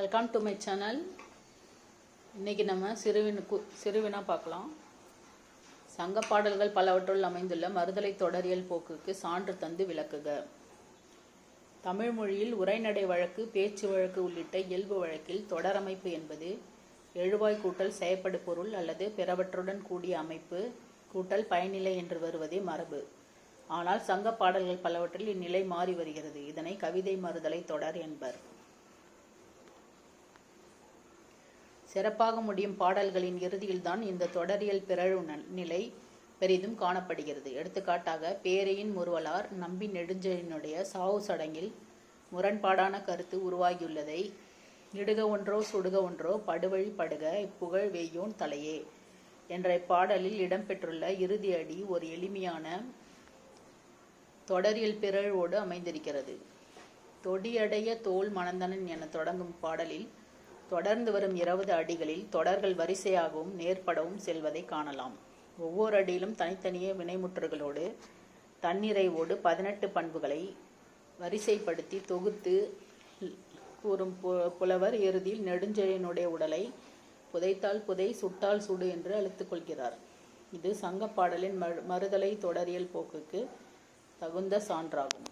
Welcome to my channel இன்னைக்கு நம்ம சிறுவினுக்கு கு சிறுவினா பார்க்கலாம். சங்க பாடல்கள் பலவற்றுள் அமைந்துள்ள மறுதலை தொடரியல் போக்குக்கு சான்று தந்து விளக்குக. தமிழ் மொழியில் உரைநடை வழக்கு பேச்சு வழக்கு உள்ளிட்ட இயல்பு வழக்கில் தொடரமைப்பு என்பது எழுவாய் கூட்டல் செயற்படு பொருள் அல்லது பிறவற்றுடன் கூடிய அமைப்பு கூட்டல் பயனிலை என்று வருவதே மரபு. ஆனால் சங்க பாடல்கள் பலவற்றில் இந்நிலை மாறி வருகிறது. இதனை கவிதை மறுதலை தொடர் என்பர். சிறப்பாக முடியும் பாடல்களின் இறுதியில்தான் இந்த தொடரியல் பிறழு ந- நிலை பெரிதும் காணப்படுகிறது. எடுத்துக்காட்டாக பேரையின் முறுவலார் நம்பி நெடுஞ்செழியனுடைய சாவு சடங்கில் முரண்பாடான கருத்து உருவாகியுள்ளதை இடுக ஒன்றோ சுடுக ஒன்றோ படுவழி படுக இப்புகழ் வெய்யோன் தலையே என்ற இப்பாடலில் இடம்பெற்றுள்ள இறுதி அடி ஒரு எளிமையான தொடரியல் பிறழ்வோடு அமைந்திருக்கிறது. தொடியடைய தோல் மணந்தனன் என தொடங்கும் பாடலில் தொடர்ந்து வரும் இருபது அடிகளில் தொடர்கள் வரிசையாகவும் நேர்படவும் செல்வதை காணலாம். ஒவ்வொரு அடியிலும் தனித்தனியே வினைமுற்றுகளோடு தன்னிறைவோடு பதினெட்டு பண்புகளை வரிசைப்படுத்தி தொகுத்து கூறும் பு- புலவர் இறுதியில் நெடுஞ்செழியனுடைய உடலை புதைத்தால் புதை சுட்டால் சுடு என்று அழைத்துக்கொள்கிறார் இது சங்கப்பாடலின் மறுதலை தொடரியல் போக்குக்கு தகுந்த சான்றாகும்.